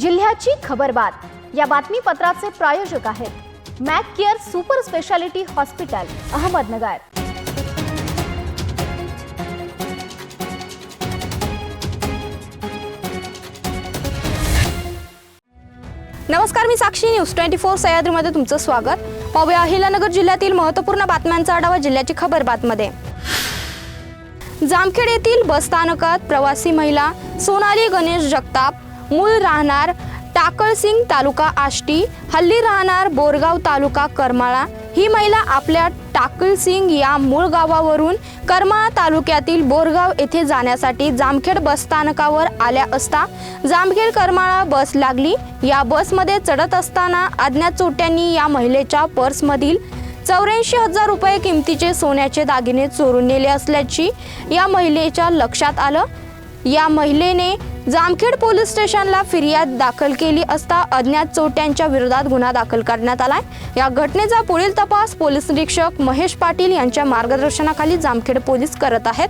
जिल्ह्याची खबरबात या बातमीपत्राचे प्रायोजक आहेत Mac care super speciality hospital Ahmednagar. नमस्कार मी साक्षी न्यूज. ट्वेंटी फोर सह्याद्रीमध्ये तुमचं स्वागत. पाहूया अहिलानगर जिल्ह्यातील महत्त्वपूर्ण बातम्यांचा आढावा जिल्ह्याची खबर बातमध्ये. जामखेड येथील बसस्थानकात प्रवासी महिला सोनाली गणेश जगताप मूळ राहणार टाकळसिंग तालुका आष्टी हल्ली राहणार बोरगाव तालुका करमाळा. ही महिला आपल्या टाकळसिंग या मूळ गावावरून करमाळा तालुक्यातील बोरगाव येथे जाण्यासाठी जामखेड बसस्थानकावर आल्या असता जामखेड करमाळा बस लागली. या बसमध्ये चढत असताना अज्ञात चोट्यांनी या महिलेच्या पर्समधील चौऱ्याऐंशी हजार रुपये किमतीचे सोन्याचे दागिने चोरून नेले असल्याची या महिलेच्या लक्षात आलं. या महिलेने जामखेड पोलीस स्टेशनला फिर्याद दाखल केली असता अज्ञात चोट्यांच्या विरोधात गुन्हा दाखल करण्यात आलाय. या घटनेचा पुढील तपास पोलीस निरीक्षक महेश पाटील यांच्या मार्गदर्शनाखाली जामखेड पोलीस करत आहेत.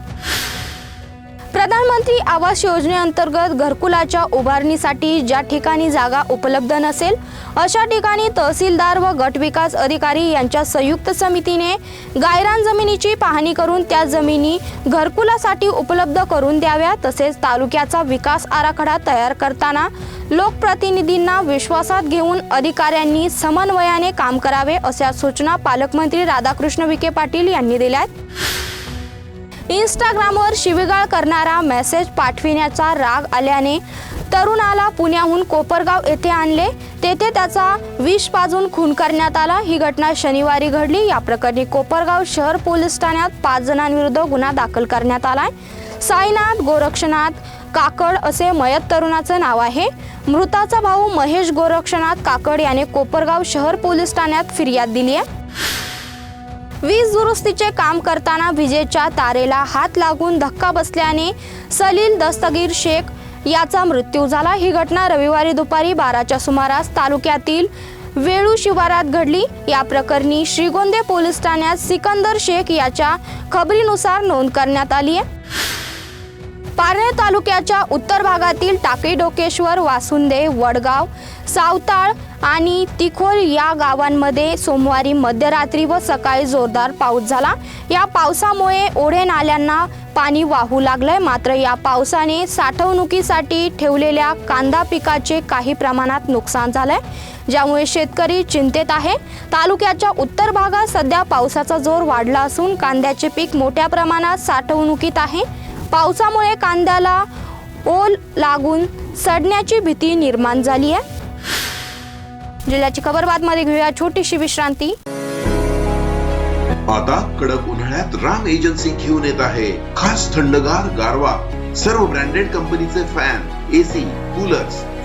प्रधानमंत्री आवास योजनेअंतर्गत घरकुलाच्या उभारणीसाठी ज्या ठिकाणी जागा उपलब्ध नसेल अशा ठिकाणी तहसीलदार व गट विकास अधिकारी यांच्या संयुक्त समितीने गायरान जमिनीची पाहणी करून त्या जमिनी घरकुलासाठी उपलब्ध करून द्याव्या तसेच तालुक्याचा विकास आराखडा तयार करताना लोकप्रतिनिधींना विश्वासात घेऊन अधिकाऱ्यांनी समन्वयाने काम करावे अशा सूचना पालकमंत्री राधाकृष्ण विखे पाटील यांनी दिल्या आहेत इंस्टाग्रामवर शिवीगाळ करणारा मेसेज पाठविण्याचा राग आल्याने तरुणाला पुण्याहून कोपरगाव येथे आणले. तेथे त्याचा विष पाजून खून करण्यात आला. ही घटना शनिवारी घडली. या प्रकरणी कोपरगाव शहर पोलीस ठाण्यात पाच जणांविरुद्ध गुन्हा दाखल करण्यात आलाय. साईनाथ गोरक्षनाथ काकड असे मयत तरुणाचं नाव आहे. मृताचा भाऊ महेश गोरक्षनाथ काकड याने कोपरगाव शहर पोलीस ठाण्यात फिर्याद दिली आहे वीज दुरुस्तीचे काम करताना विजेच्या तारेला हात लागून धक्का बसल्याने सलील दस्तगीर शेख याचा मृत्यू झाला. ही घटना रविवारी दुपारी बाराच्या सुमारास तालुक्यातील वेळू शिवारात घडली. या प्रकरणी श्रीगोंदे पोलीस ठाण्यात सिकंदर शेख याच्या खबरीनुसार नोंद करण्यात आली आहे. पारनेर तालुक्याच्या उत्तर भागातील टाकळी डोकेश्वर वासुंदे वडगाव सावताळ आणि तिखोल या गावांमध्ये सोमवारी मध्यरात्री व सकाळी जोरदार पाऊस झाला. या पावसामुळे ओढे नाल्यांना पाणी वाहू लागलंय. मात्र या पावसाने साठवणुकीसाठी ठेवलेल्या कांदा पिकाचे काही प्रमाणात नुकसान झालंय ज्यामुळे शेतकरी चिंतेत आहे. तालुक्याच्या उत्तर भागात सध्या पावसाचा जोर वाढला असून कांद्याचे पीक मोठ्या प्रमाणात साठवणुकीत आहे. पावसामुळे कांद्याला ओल लागून सडण्याची भीती निर्माण झाली आहे. जिल्ह्याची खबर घेऊया छोटीशी विश्रांती. आता कडक उन्हाळ्यात राम एजन्सी घेऊन येत आहे. खास थंडगार गारवा. सर्व ब्रँडेड कंपनीचे फॅन एसी कूलर्स.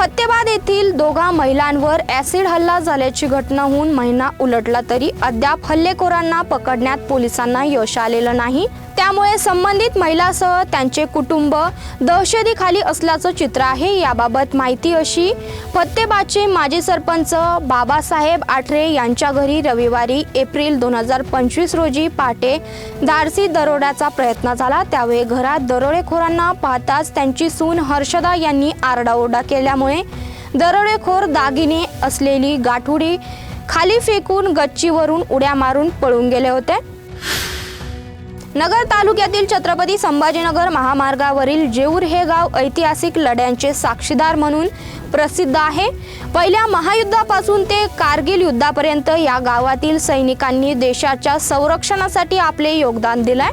फतेबाद येथील दोघा महिलांवर ऍसिड हल्ला झाल्याची घटना होऊन महिना उलटला तरी अद्याप हल्लेखोरांना पकडण्यात पोलिसांना यश आलेलं नाही. त्यामुळे संबंधित महिलासह त्यांचे कुटुंब दहशतीखाली असल्याचं चित्र आहे. याबाबत माहिती अशी फत्तेबादचे माजी सरपंच बाबासाहेब आठरे यांच्या घरी रविवारी एप्रिल दोन हजार पंचवीस रोजी पहाटे धाडसी दरोड्याचा प्रयत्न झाला. त्यावेळी घरात दरोडेखोरांना पाहताच त्यांची सून हर्षदा यांनी आरडाओरडा केल्यामुळे दरोडेखोर दागिने असलेली गाठुडी खाली फेकून गच्चीवरून उड्या मारून पळून गेले होते. नगर तालुक्यातील छत्रपती संभाजीनगर महामार्गावरील जेऊर हे गाव ऐतिहासिक लढ्यांचे साक्षीदार म्हणून प्रसिद्ध आहे. पहिल्या महायुद्धापासून ते कारगिल युद्धापर्यंत या गावातील सैनिकांनी देशाच्या संरक्षणासाठी आपले योगदान दिलंय.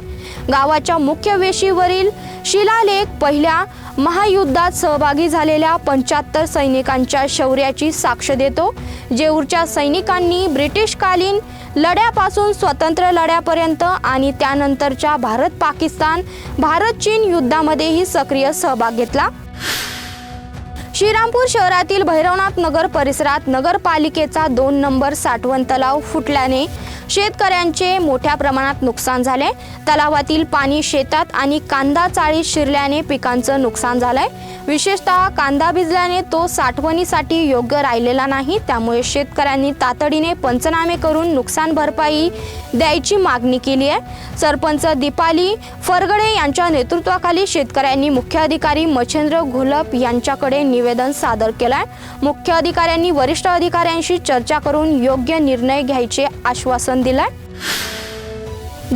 गावाच्या मुख्य वेशीवरील शिलालेख पहिल्या महायुद्धात सहभागी झालेल्या पंच्याहत्तर सैनिकांच्या शौर्याची साक्ष देतो. जेऊरच्या सैनिकांनी ब्रिटिशकालीन लढ्यापासून स्वतंत्र लढ्यापर्यंत आणि त्यानंतरच्या भारत पाकिस्तान भारत चीन युद्धामध्येही सक्रिय सहभाग घेतला. श्रीरामपूर शहरातील भैरवनाथ नगर परिसरात नगरपालिकेचा दोन नंबर साठवण तलाव फुटल्याने शेतकऱ्यांचे मोठ्या प्रमाणात नुकसान झाले तलावातील पाणी शेतात आणि कांदा चाळीत शिरल्याने पिकांचं नुकसान झालंय. विशेषतः कांदा भिजल्याने तो साठवणीसाठी योग्य राहिलेला नाही. त्यामुळे शेतकऱ्यांनी तातडीने पंचनामे करून नुकसान भरपाई द्यायची मागणी केली आहे. सरपंच दीपाली फरगडे यांच्या नेतृत्वाखाली शेतकऱ्यांनी मुख्य अधिकारी मच्छेंद्र घोलप यांच्याकडे निवेदन सादर केलंय. मुख्य अधिकाऱ्यांनी वरिष्ठ अधिकाऱ्यांशी चर्चा करून योग्य निर्णय घ्यायचे आश्वासन दिलाय.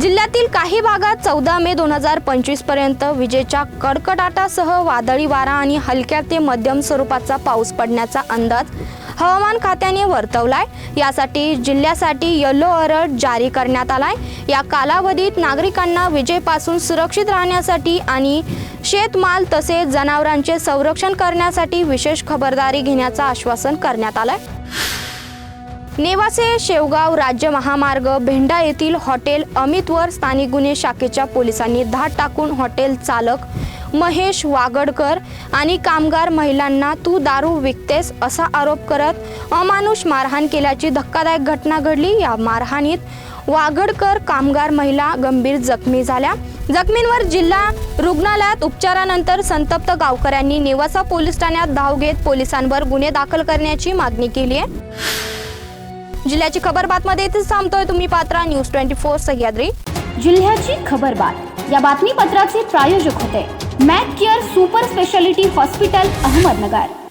जिल्ह्यातील काही भागात चौदा मे दोन हजार पंचवीसपर्यंत विजेच्या कडकडाटासह वादळी वारा आणि हलक्या ते मध्यम स्वरूपाचा पाऊस पडण्याचा अंदाज हवामान खात्याने वर्तवलाय. यासाठी जिल्ह्यासाठी येलो अलर्ट जारी करण्यात आलाय. या कालावधीत नागरिकांना विजेपासून सुरक्षित राहण्यासाठी आणि शेतमाल तसेच जनावरांचे संरक्षण करण्यासाठी विशेष खबरदारी घेण्याचं आश्वासन करण्यात आलंय. नेवासे शेवगाव राज्य महामार्ग भेंडा येथील हॉटेल अमितवर स्थानिक गुन्हे शाखेच्या पोलिसांनी धाड टाकून हॉटेल चालक महेश वागडकर आणि कामगार महिलांना तू दारू विकतेस असा आरोप करत अमानुष मारहाण केल्याची धक्कादायक घटना घडली. या मारहाणीत वागडकर कामगार महिला गंभीर जखमी झाल्या. जखमींवर जिल्हा रुग्णालयात उपचारानंतर संतप्त गावकऱ्यांनी नेवासा पोलीस ठाण्यात धाव घेत पोलिसांवर गुन्हे दाखल करण्याची मागणी केली आहे. जिल्ह्याची खबर बातमध्ये इथेच थांबतोय तुम्ही Patra. News twenty four Sahyadri. जिल्ह्याची खबर बात. या बातमीपत्राचे प्रायोजक होते. Mac care super speciality hospital Ahmednagar.